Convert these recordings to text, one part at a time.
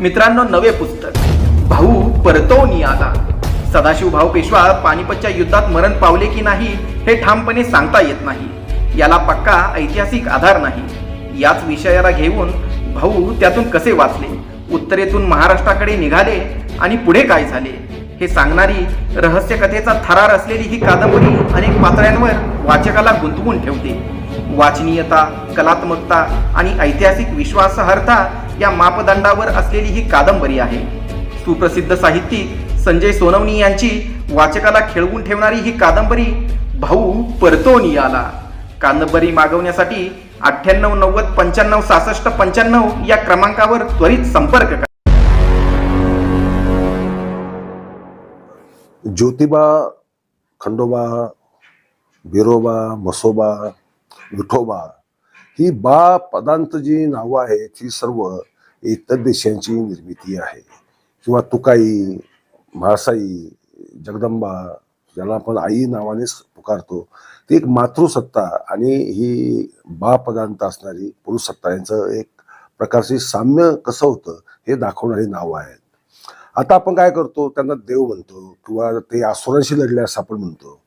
मित्रांनो नवे पुस्तक. भाऊ परतवणी आला सदाशिव भाऊ पेशवा पानिपतच्या युद्धात मरण पावले की नाही हे ठामपणे सांगता येत नाही. याला पक्का ऐतिहासिक आधार नाही. याच विषयाला घेऊन भाऊ त्यातून कसे वाचले? उत्तरेतून महाराष्ट्राकडे निघाले आणि पुढे काय झाले? हे सांगणारी रहस्य कथेचा थरार असलेली ही कादंबरी अनेक पातळ्यांवर वाचकाला गुंतवून ठेवते. वाचनीयता कलात्मकता आणि ऐतिहासिक विश्वासार्हता या मापदंडावर असलेली ही कादंबरी आहे. सुप्रसिद्ध साहित्यिक संजय सोनवणी यांची वाचकाला खेळवून ठेवणारी ही कादंबरी भाऊ परतोनी आला कादंबरी मागवण्यासाठी अठ्ठ्याण्णव नव्वद पंच्याण्णव सहासष्ट पंच्याण्णव या क्रमांकावर त्वरित संपर्क करा. ज्योतिबा खंडोबा बिरोबा मसोबा विठोबा. ही बा पदांत जी नावं आहेत ही सर्व इतर देशांची निर्मिती आहे. किंवा तुकाई म्हासाई जगदंबा ज्याला आपण आई नावानेच पुकारतो ती एक मातृसत्ता आणि ही बा पदांत असणारी पुरुष सत्ता यांचं एक प्रकारचे साम्य कसं होतं हे दाखवणारी नावं आहेत. आता आपण काय करतो त्यांना देव म्हणतो किंवा ते आसुरांशी लढल्यास आपण म्हणतो.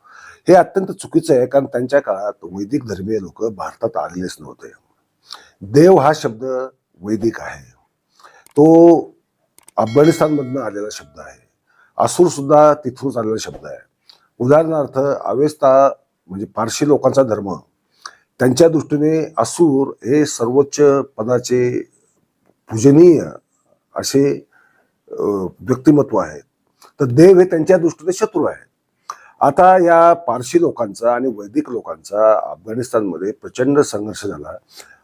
हे अत्यंत चुकीचं आहे कारण त्यांच्या काळात वैदिक धर्मीय लोक भारतात आलेलेच नव्हते. देव हा शब्द वैदिक आहे. तो अफगाणिस्तानमधनं आलेला शब्द आहे. असूर सुद्धा तिथूनच आलेला शब्द आहे. उदाहरणार्थ अवेस्ता म्हणजे पारशी लोकांचा धर्म त्यांच्या दृष्टीने असुर हे सर्वोच्च पदाचे पूजनीय असे व्यक्तिमत्व आहेत तर देव हे त्यांच्या दृष्टीने शत्रू आहेत. आता या पारशी लोकांचा आणि वैदिक लोकांचा अफगाणिस्तानमध्ये प्रचंड संघर्ष झाला.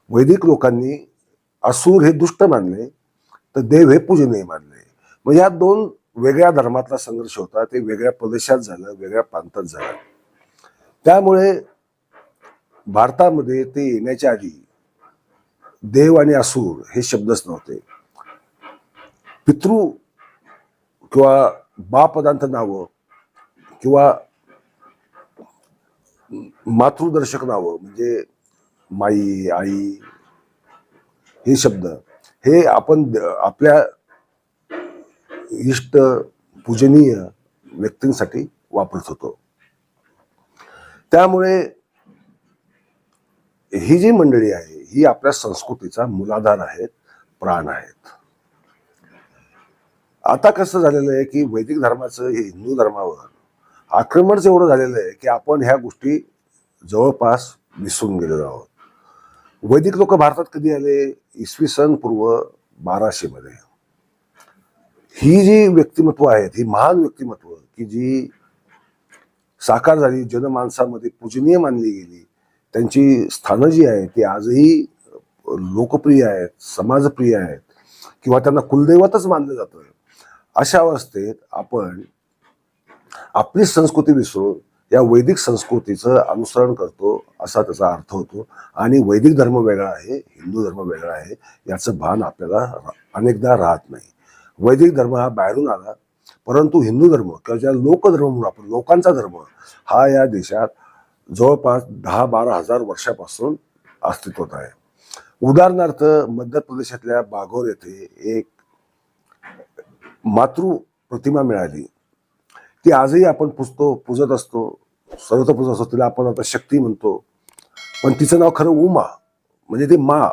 वैदिक लोकांनी असुर हे दुष्ट मानले तर देव हे पूजनीय मानले. मग या दोन वेगळ्या धर्मातला संघर्ष होता ते वेगळ्या प्रदेशात झालं वेगळ्या प्रांतात झालं. त्यामुळे भारतामध्ये ते येण्याच्या आधी देव आणि असुर हे शब्दच नव्हते. पितृ किंवा बापदांत नावं किंवा मातृदर्शक नावं म्हणजे माई आई हे शब्द हे आपण आपल्या इष्ट पूजनीय व्यक्तींसाठी वापरत होतो. त्यामुळे ही जी मंडळी आहे ही आपल्या संस्कृतीचा मुलाधार आहेत प्राण आहेत. आता कसं झालेलं आहे की वैदिक धर्माचं हे हिंदू धर्मावर आक्रमणच एवढं झालेलं आहे की आपण ह्या गोष्टी जवळपास विसरून गेलेलो आहोत. वैदिक लोक भारतात कधी आले? इसवी सन पूर्व बाराशे मध्ये. ही जी व्यक्तिमत्व आहेत ही महान व्यक्तिमत्व की जी साकार झाली जनमानसामध्ये पूजनीय मानली गेली त्यांची स्थानं जी आहेत ती आजही लोकप्रिय आहेत समाजप्रिय आहेत किंवा त्यांना कुलदैवतच मानलं जातं अशा अवस्थेत आपण आपली संस्कृती विसरून या वैदिक संस्कृतीचं अनुसरण करतो असा त्याचा अर्थ होतो. आणि वैदिक धर्म वेगळा आहे हिंदू धर्म वेगळा आहे याचं भान आपल्याला अनेकदा राहत नाही. वैदिक धर्म हा बाहेरून आला परंतु हिंदू धर्म किंवा ज्या लोकधर्म म्हणून आपण लोकांचा धर्म हा या देशात जवळपास दहा बारा हजार वर्षापासून अस्तित्वात आहे. उदाहरणार्थ मध्य प्रदेशातल्या बाघोर येथे एक मातृ प्रतिमा मिळाली. ती आजही आपण पुजतो पूजत असतो सर्वत्र पुजत असतो तिला आपण आता शक्ती म्हणतो. पण तिचं नाव खरं उमा म्हणजे ती मा.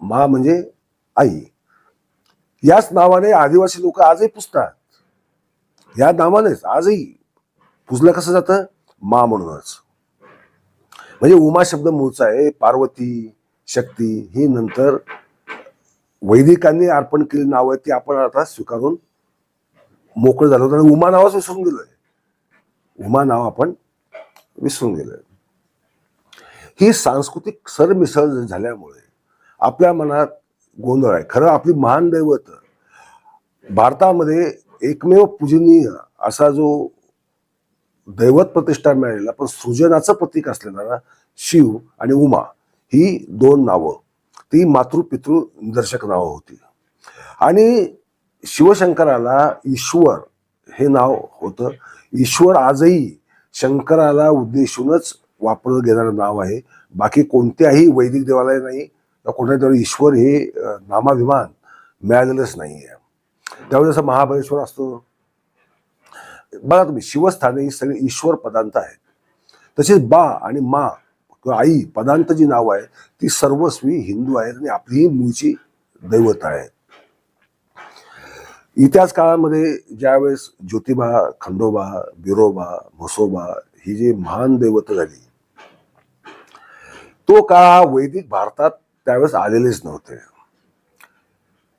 मा म्हणजे आई. याच नावाने आदिवासी लोक आजही पुजतात. या नावानेच आजही पुजलं कसं जातं? मा म्हणूनच. म्हणजे उमा शब्द मूळचा आहे पार्वती शक्ती ही नंतर वैदिकांनी अर्पण केली नावं ती आपण आता स्वीकारून मोकळं झालं होतं आणि उमा नावच विसरून गेलोय. उमा नाव आपण विसरून गेलोय. ही सांस्कृतिक सरमिसळ झाल्यामुळे आपल्या मनात गोंधळ आहे. खरं आपली महान दैवत भारतामध्ये एकमेव पूजनीय असा जो दैवत प्रतिष्ठा मिळालेला पण सृजनाचं प्रतीक असलेला शिव आणि उमा ही दोन नावं ती मातृपितृ निदर्शक नावं होती. आणि शिवशंकराला ईश्वर हे नाव होतं. ईश्वर आजही शंकराला उद्देशूनच वापरलं गेणारं नाव आहे. बाकी कोणत्याही वैदिक देवालय नाही कोणत्या देवाला ईश्वर हे नामाभिमान मिळालेलंच नाही आहे. त्यामुळे जसं महाबळेश्वर असतो. बघा तुम्ही शिवस्थाने ही सगळे ईश्वर पदांत आहेत. तसेच बा आणि मा किंवा आई पदांत जी नावं आहे ती सर्वस्वी हिंदू आहेत आणि आपली मूळची दैवत आहेत. इतिहास काळामध्ये ज्यावेळेस ज्योतिबा खंडोबा बिरोबा म्हसोबा ही जी महान दैवत झाली तो काळ हा वैदिक भारतात त्यावेळेस आलेलेच नव्हते.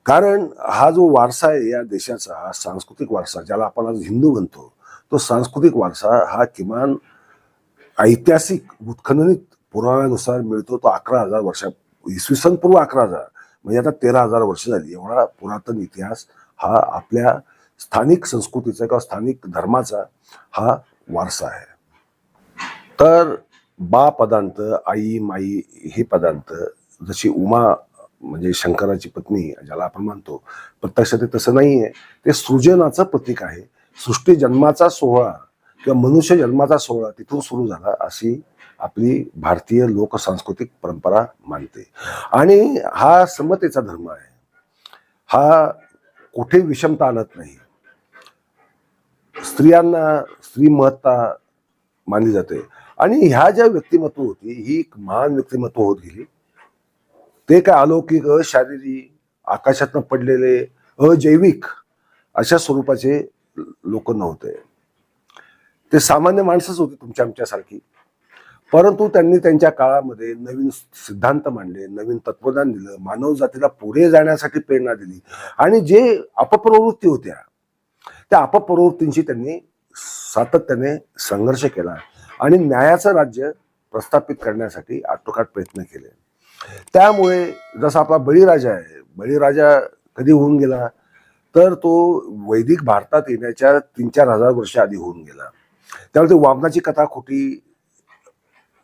कारण हा जो वारसा आहे या देशाचा हा सांस्कृतिक वारसा ज्याला आपण आज हिंदू म्हणतो तो सांस्कृतिक वारसा हा किमान ऐतिहासिक उत्खननित पुराणानुसार मिळतो तो अकरा हजार वर्षा इसवी सन पूर्व अकरा हजार म्हणजे आता तेरा हजार वर्ष झाली एवढा पुरातन इतिहास हा आपल्या स्थानिक संस्कृतीचा किंवा स्थानिक धर्माचा हा वारसा आहे. तर बा पदांत आई माई हे पदांत जशी उमा म्हणजे शंकराची पत्नी ज्याला आपण मानतो प्रत्यक्षात ते तसं नाही आहे ते सृजनाचं प्रतीक आहे. सृष्टी जन्माचा सोहळा किंवा मनुष्य जन्माचा सोहळा तिथून सुरू झाला अशी आपली भारतीय लोकसांस्कृतिक परंपरा मानते. आणि हा समतेचा धर्म आहे. हा कुठे विषमता आणत नाही. स्त्रियांना स्त्री महत्ता मानली जाते. आणि ह्या ज्या व्यक्तिमत्व होती ही एक महान व्यक्तिमत्व होत गेली. ते काय अलौकिक अशारीरिक आकाशातनं पडलेले अजैविक अशा स्वरूपाचे लोक नव्हते. ते सामान्य माणसंच होती तुमच्या आमच्यासारखी. परंतु त्यांनी त्यांच्या काळामध्ये नवीन सिद्धांत मांडले नवीन तत्वज्ञान दिलं मानव जातीला पुढे जाण्यासाठी प्रेरणा दिली. आणि जे अपप्रवृत्ती होत्या त्या अपप्रवृत्तींशी त्यांनी सातत्याने संघर्ष केला आणि न्यायाचं राज्य प्रस्थापित करण्यासाठी आटोकाट प्रयत्न केले. त्यामुळे जसा आपला बळीराजा आहे बळीराजा कधी होऊन गेला तर तो वैदिक भारतात येण्याच्या तीन चार हजार वर्ष आधी होऊन गेला. त्यामुळे ते वामनाची कथा खोटी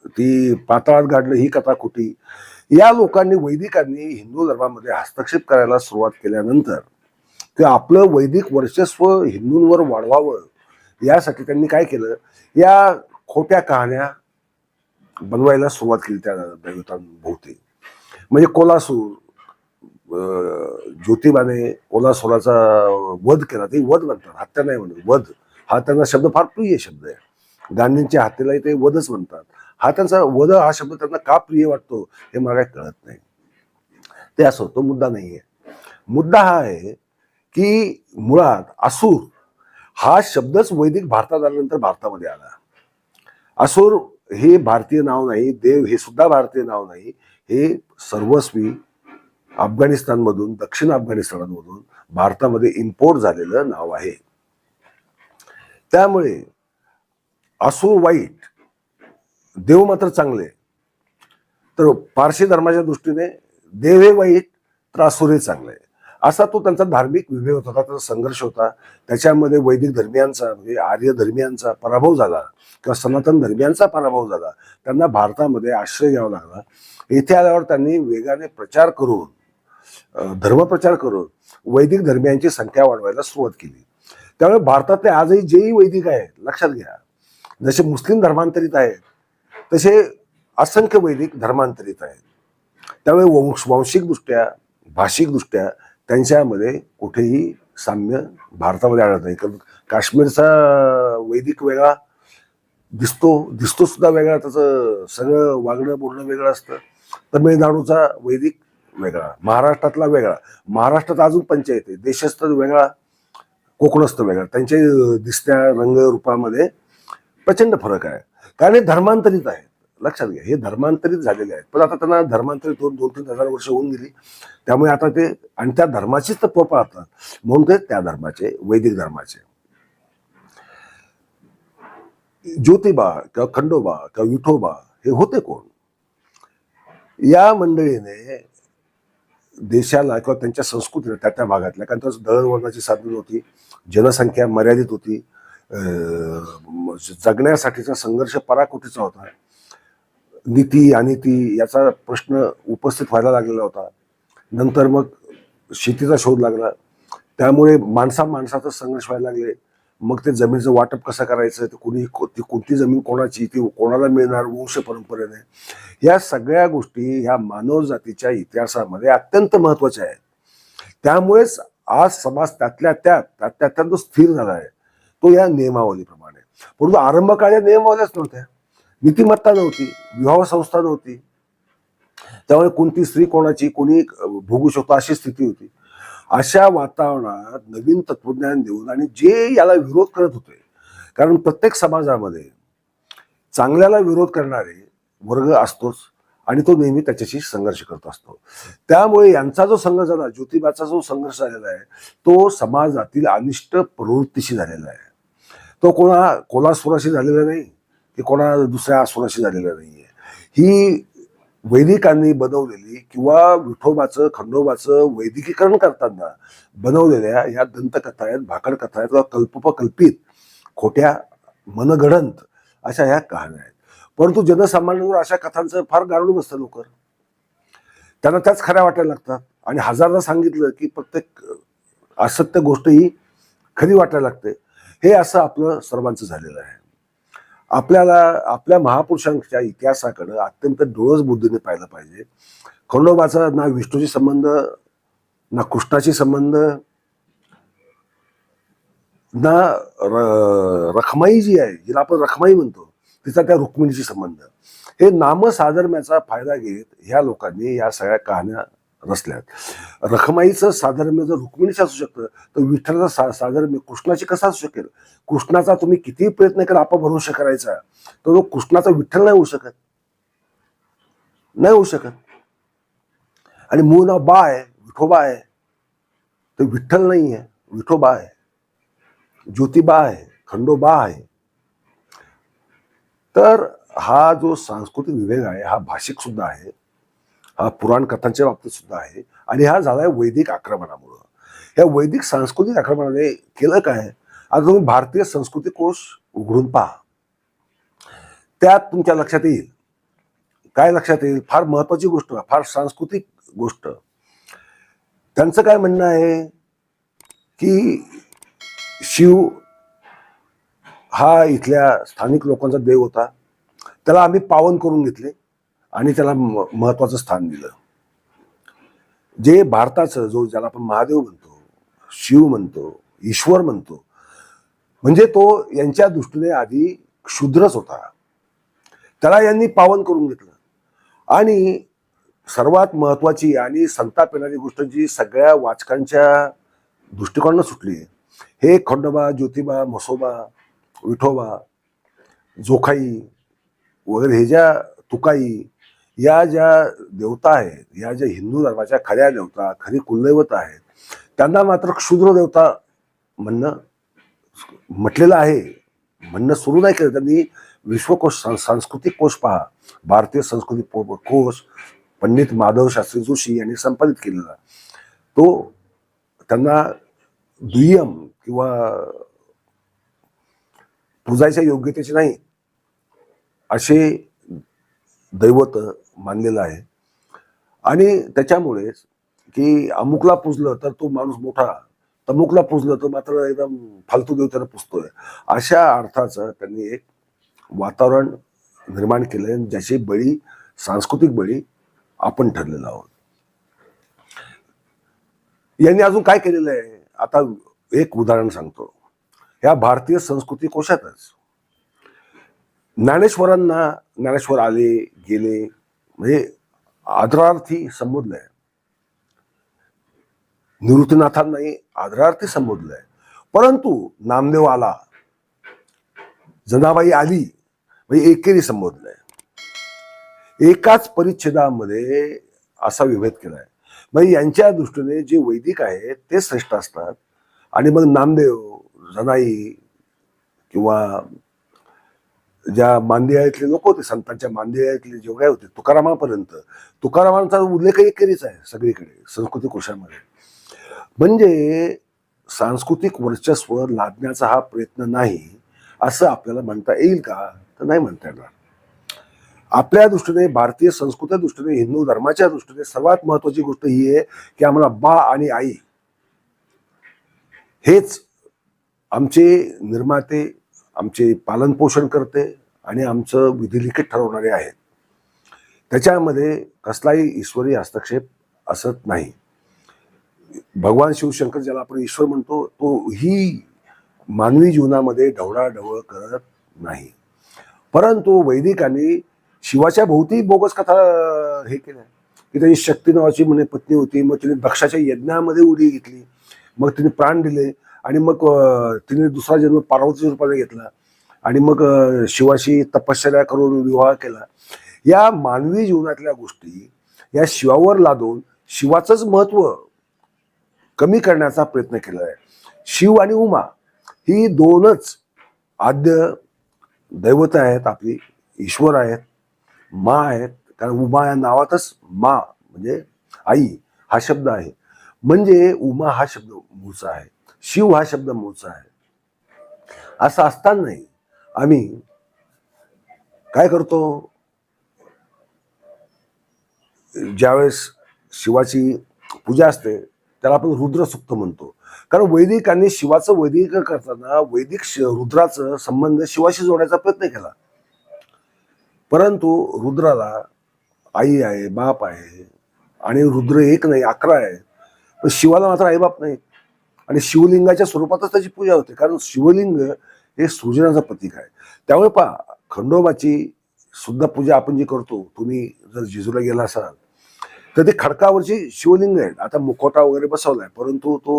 ती पाताळात गाडलं ही कथा खोटी. या लोकांनी वैदिकांनी हिंदू धर्मामध्ये हस्तक्षेप करायला सुरुवात केल्यानंतर ते आपलं वैदिक वर्चस्व हिंदूंवर वाढवावं यासाठी त्यांनी काय केलं? या खोट्या कहाण्या बनवायला सुरुवात केली त्या दैवतांभोवती. म्हणजे कोलासूर अं, ज्योतिबाने कोलासुराचा वध केला. ते वध म्हणतात हत्या नाही म्हणत वध. हा त्यांना शब्द फार प्रिय शब्द आहे. गांधींच्या हत्येलाही ते वधच म्हणतात. हा त्यांचा वध हा शब्द त्यांना का प्रिय वाटतो हे मला काही कळत नाही. ते असो तो मुद्दा नाही आहे मुद्दा हा आहे की मुळात असुर हा शब्दच वैदिक भारतात आल्यानंतर भारतामध्ये आला. असुर हे भारतीय नाव नाही देव हे सुद्धा भारतीय नाव नाही. हे सर्वस्वी अफगाणिस्तानमधून दक्षिण अफगाणिस्तानमधून भारतामध्ये इम्पोर्ट झालेलं नाव आहे. त्यामुळे असुर वाईट देव मात्र चांगले. तर पारशी धर्माच्या दृष्टीने देव हे वाईट तर असुरे चांगले. असा तो त्यांचा धार्मिक विभेद होता त्याचा संघर्ष होता. त्याच्यामध्ये वैदिक धर्मियांचा म्हणजे आर्य धर्मियांचा पराभव झाला किंवा सनातन धर्मियांचा पराभव झाला. त्यांना भारतामध्ये आश्रय घ्यावा लागला. इथे आल्यावर त्यांनी वेगाने प्रचार करून धर्मप्रचार करून वैदिक धर्मियांची संख्या वाढवायला सुरुवात केली. त्यामुळे भारतातले आजही जेही वैदिक आहेत लक्षात घ्या. जसे मुस्लिम धर्मांतरित आहेत तसे असंख्य वैदिक धर्मांतरित आहेत. त्यामुळे वंश वांशिकदृष्ट्या भाषिकदृष्ट्या त्यांच्यामध्ये कुठेही साम्य भारतामध्ये आढळत नाही. कारण काश्मीरचा वैदिक वेगळा दिसतो दिसतो सुद्धा वेगळा त्याचं सगळं वागणं बोलणं वेगळं असतं. तमिळनाडूचा वैदिक वेगळा महाराष्ट्रातला वेगळा. महाराष्ट्रात अजून पंचायत आहे देशस्थ वेगळा कोकणस्थ वेगळा. त्यांचे दिसत्या रंग रूपामध्ये प्रचंड फरक आहे. कारण हे धर्मांतरित आहेत. लक्षात घ्या हे धर्मांतरित झालेले आहेत. पण आता त्यांना धर्मांतरित होऊन दोन तीन हजार वर्ष होऊन गेली. त्यामुळे आता ते आणि त्या धर्माचीच तर पाळतात म्हणून ते त्या धर्माचे वैदिक धर्माचे. ज्योतिबा किंवा खंडोबा किंवा विठोबा हे होते कोण? या मंडळीने देशाला किंवा त्यांच्या संस्कृतीला त्या त्या भागातल्या कारण त्याचं दळणवळणाची साधन होती जनसंख्या मर्यादित होती. जगण्यासाठीचा संघर्ष पराकोटीचा होता. नीती अनिती याचा प्रश्न उपस्थित व्हायला लागलेला होता. नंतर मग शेतीचा शोध लागला. त्यामुळे माणसा माणसाचा संघर्ष व्हायला लागले. मग ते जमिनीचं वाटप कसं करायचं? ते कोणी ती कोणती जमीन कोणाची? ती कोणाला मिळणार? वंश परंपरेने. या सगळ्या गोष्टी ह्या मानवजातीच्या इतिहासामध्ये अत्यंत महत्त्वाच्या आहेत. त्यामुळेच आज समाज त्यातल्या त्यात त्यातल्या त्यात स्थिर झाला आहे. तो या नियमावलीप्रमाणे परंतु आरंभकाळी या नियमावल्याच नव्हत्या. नीतिमत्ता नव्हती विवाह संस्था नव्हती. त्यामुळे कोणती स्त्री कोणाची कोणी भोगू शकतो अशी स्थिती होती. अशा वातावरणात नवीन तत्वज्ञान देऊन आणि जे याला विरोध करत होते कारण प्रत्येक समाजामध्ये चांगल्याला विरोध करणारे वर्ग असतोच आणि तो नेहमी त्याच्याशी संघर्ष करत असतो. त्यामुळे यांचा जो संघर्ष झाला ज्योतिबाचा जो संघर्ष झालेला आहे तो समाजातील अनिष्ट प्रवृत्तीशी झालेला आहे. तो कोणा कोलासुराशी झालेला नाही की कोणा दुसऱ्या असुराशी झालेला नाही ही वैदिकांनी बनवलेली किंवा विठोबाचं खंडोबाचं वैदिकीकरण करताना बनवलेल्या या दंतकथा आहेत भाकड कथा आहेत किंवा कल्पकल्पित खोट्या मनगडंत अशा ह्या कहाण्या आहेत. परंतु जनसामान्यांवर अशा कथांचं फार गाळून बसतं लवकर त्यांना त्याच खऱ्या वाटायला लागतात. आणि हजारदा सांगितलं की प्रत्येक असत्य गोष्ट ही खरी वाटायला लागते. हे असं आपलं सर्वांचं झालेलं आहे. आपल्याला आपल्या महापुरुषांच्या इतिहासाकडं अत्यंत डोळस बुद्धीने पाहिलं पाहिजे. खंडोबाचा ना विष्णूशी संबंध ना कृष्णाशी संबंध ना र- रखमाई जी आहे जिला आपण रखमाई म्हणतो तिचा त्या रुक्मिणीशी संबंध. हे नामसाधर्म्याचा फायदा घेत ह्या लोकांनी या सगळ्या कहाण्या रचल्यात रखमाईचं साधर्म्य जर रुक्मिणीचं असू शकतं तर विठ्ठलाचं सा साधर्म्य कृष्णाची कसं असू शकेल? कृष्णाचा तुम्ही कितीही प्रयत्न केला भरू करायचा. तर तो कृष्णाचा विठ्ठल नाही होऊ शकत. नाही होऊ शकत. आणि मूळ नाव बा आहे विठोबा आहे तर विठ्ठल नाही आहे विठोबा आहे ज्योतिबा आहे खंडोबा आहे तर हा जो सांस्कृतिक विवेक आहे हा भाषिक सुद्धा आहे. हा पुराण कथांच्या बाबतीत सुद्धा आहे. आणि हा झाला आहे वैदिक आक्रमणामुळं. या वैदिक सांस्कृतिक आक्रमणाने केलं काय? आता तुम्ही भारतीय संस्कृती कोश उघडून पहा. त्यात तुमच्या लक्षात येईल. काय लक्षात येईल? फार महत्वाची गोष्ट फार सांस्कृतिक गोष्ट. त्यांचं काय म्हणणं आहे? की शिव हा इथल्या स्थानिक लोकांचा देव होता. त्याला आम्ही पावन करून घेतले. आणि त्याला म- महत्वाचं स्थान दिलं. जे भारताचं जो ज्याला आपण महादेव म्हणतो शिव म्हणतो ईश्वर म्हणतो म्हणजे तो यांच्या दृष्टीने आधी क्षुद्रच होता. त्याला यांनी पावन करून घेतलं. आणि सर्वात महत्वाची आणि संताप येणारी गोष्ट जी सगळ्या वाचकांच्या दृष्टिकोनानं सुटली हे खंडोबा ज्योतिबा म्हसोबा विठोबा जोखाई वगैरे हे ज्या तुकाई या ज्या देवता आहेत या ज्या हिंदू धर्माच्या खऱ्या देवता खरी कुलदैवत आहेत त्यांना मात्र क्षुद्र देवता म्हणणं म्हटलेलं आहे. म्हणणं सुरू नाही केलं. त्यांनी विश्वकोश सां- सांस्कृतिक कोश पहा. भारतीय संस्कृती कोश पंडित माधव शास्त्री जोशी यांनी संपादित केलेला. तो त्यांना दुय्यम किंवा पूजायच्या योग्यतेचे नाही असे दैवत मानलेलं आहे. आणि त्याच्यामुळेच की अमुकला पुजलं तर तो माणूस मोठा तमुकला पुजलं तर मात्र एकदम फालतू देव त्याला पुजतोय. अशा अर्थाचं त्यांनी एक वातावरण निर्माण केलं आहे ज्याची बळी सांस्कृतिक बळी आपण ठरलेलो आहोत. यांनी अजून काय केलेलं आहे? आता एक उदाहरण सांगतो. या भारतीय संस्कृती कोशातच ज्ञानेश्वरांना ज्ञानेश्वर आले गेले म्हणजे आदरार्थी संबोधलंय. निवृत्तीनाथांनाही आदरार्थी संबोधलंय. परंतु नामदेव आला जनाबाई आली म्हणजे एकेरी संबोधलंय. एकाच परिच्छेदामध्ये असा विभेद केलाय. म्हणजे यांच्या दृष्टीने जे वैदिक आहेत ते श्रेष्ठ असतात. आणि मग नामदेव जनाई किंवा ज्या मांदियातले लोक होते संतांच्या मांदेआळीतले जे काय होते तुकारामापर्यंत. तुकारामांचा उल्लेख एकेरीच आहे सगळीकडे संस्कृती कोशामध्ये. म्हणजे सांस्कृतिक वर्चस्व लादण्याचा हा प्रयत्न नाही असं आपल्याला म्हणता येईल का? तर नाही म्हणता येणार. आपल्या दृष्टीने भारतीय संस्कृतीच्या दृष्टीने हिंदू धर्माच्या दृष्टीने सर्वात महत्वाची गोष्ट ही आहे की आम्हाला बा आणि आई हेच आमचे निर्माते आमचे पालनपोषण करते आणि आमचं विधिलिखित ठरवणारे आहेत. त्याच्यामध्ये कसलाही ईश्वरी हस्तक्षेप असत नाही. भगवान शिवशंकर ज्याला आपण ईश्वर म्हणतो तो ही मानवी जीवनामध्ये ढवळाढवळ करत नाही. परंतु वैदिकांनी शिवाच्या भोवती बोगस कथा हे केल्या. की त्याची शक्ती नावाची म्हणे पत्नी होती मग तिने दक्षाच्या यज्ञामध्ये उडी घेतली. मग तिने प्राण दिले. आणि मग तिने दुसरा जन्म पार्वतीच्या रूपाने घेतला. आणि मग शिवाशी तपश्चर्या करून विवाह केला. या मानवी जीवनातल्या गोष्टी या शिवावर लादून शिवाचंच महत्त्व कमी करण्याचा प्रयत्न केला आहे. शिव आणि उमा ही दोनच आद्य दैवत आहेत आपली ईश्वर आहेत मा आहेत. कारण उमा या नावातच मा म्हणजे आई हा शब्द आहे. म्हणजे उमा हा शब्द मूळचा आहे. शिव हा शब्द मूळचा आहे. असं असतानाही आम्ही काय करतो? ज्यावेळेस शिवाची पूजा असते त्याला आपण रुद्रसुक्त म्हणतो. कारण वैदिकांनी शिवाचं वैदिक करताना वैदिक श- रुद्राचं संबंध शिवाशी जोडायचा प्रयत्न केला. परंतु रुद्राला आई आहे बाप आहे आणि रुद्र एक नाही अकरा आहे. पण शिवाला मात्र आईबाप नाही आणि शिवलिंगाच्या स्वरूपातच त्याची पूजा होते. कारण शिवलिंग हे सृजनाचं प्रतीक आहे. त्यामुळे पहा खंडोबाची सुद्धा पूजा आपण जी करतो तुम्ही जर जिजूला गेला असाल तर ते खडकावरची शिवलिंग आहे आता मुखोटा वगैरे बसवलाय परंतु तो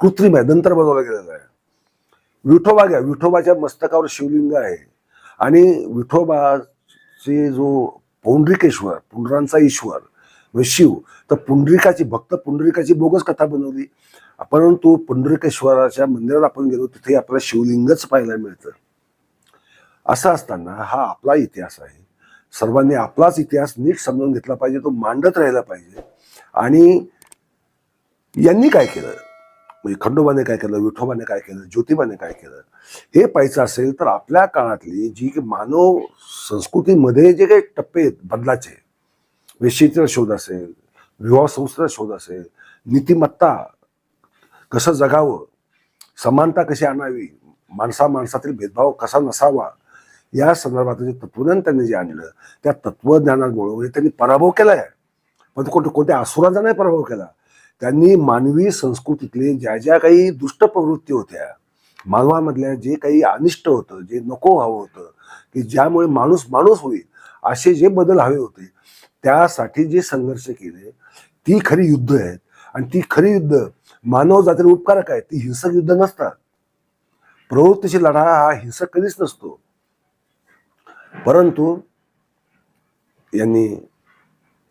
कृत्रिम आहे नंतर बनवला गेलेला आहे. विठोबा घ्या विठोबाच्या मस्तकावर शिवलिंग आहे. आणि विठोबाचे जो पौंड्रिकेश्वर पुंडरांचा ईश्वर शिव. तर पुंडरिकाची भक्त पुंडरिकाची बोगस कथा बनवली. परंतु पुंडरिकेश्वराच्या मंदिरात आपण गेलो तिथे आपल्याला शिवलिंगच पाहायला मिळतं. असं असताना हा आपला इतिहास आहे. सर्वांनी आपलाच इतिहास नीट समजून घेतला पाहिजे तो मांडत राहिला पाहिजे. आणि यांनी काय केलं? म्हणजे खंडोबाने काय केलं? विठोबाने काय केलं? ज्योतिबाने काय केलं? हे पाहायचं असेल तर आपल्या काळातली जी मानव संस्कृतीमध्ये जे काही टप्पे आहेत बदलाचे वेशीचा शोध असेल विवाह संस्थेचा शोध असेल नीतिमत्ता कसं जगावं समानता कशी आणावी माणसा माणसातील भेदभाव कसा नसावा या संदर्भात जे तत्वज्ञान त्यांनी जे आणलं त्या तत्वज्ञानामुळे त्यांनी पराभव केला आहे पण कोणत्या कोणत्या असुरांचा नाही पराभव केला. त्यांनी मानवी संस्कृतीतले ज्या ज्या काही दुष्ट प्रवृत्ती होत्या मानवामधल्या जे काही अनिष्ट होतं जे नको व्हावं होतं की ज्यामुळे माणूस माणूस होईल असे जे बदल हवे होते त्यासाठी जे संघर्ष केले ती खरी युद्ध आहेत. आणि ती खरी युद्ध मानव जातीला उपकारक आहे ती हिंसक युद्ध नसतात. प्रवृत्तीशी लढा हा हिंसक कधीच नसतो. परंतु यांनी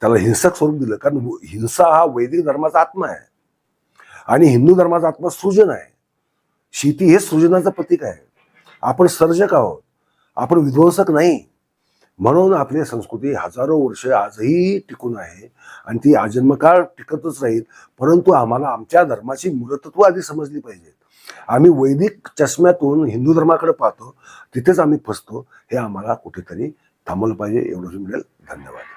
त्याला हिंसक स्वरूप दिलं. कारण हिंसा हा वैदिक धर्माचा आत्मा आहे. आणि हिंदू धर्माचा आत्मा सृजन आहे. शेती हे सृजनाचं प्रतीक आहे. आपण सर्जक आहोत. आपण विध्वंसक नाही. म्हणून आपली संस्कृती हजारो वर्ष आजही टिकून आहे आणि ती आजन्मकाळ टिकतच राहील. परंतु आम्हाला आमच्या धर्माची मूलतत्व आधी समजली पाहिजे. आम्ही वैदिक चष्म्यातून हिंदू धर्माकडे पाहतो तिथेच आम्ही फसतो हे आम्हाला कुठेतरी थांबवलं पाहिजे. एवढंच मिळेल. धन्यवाद.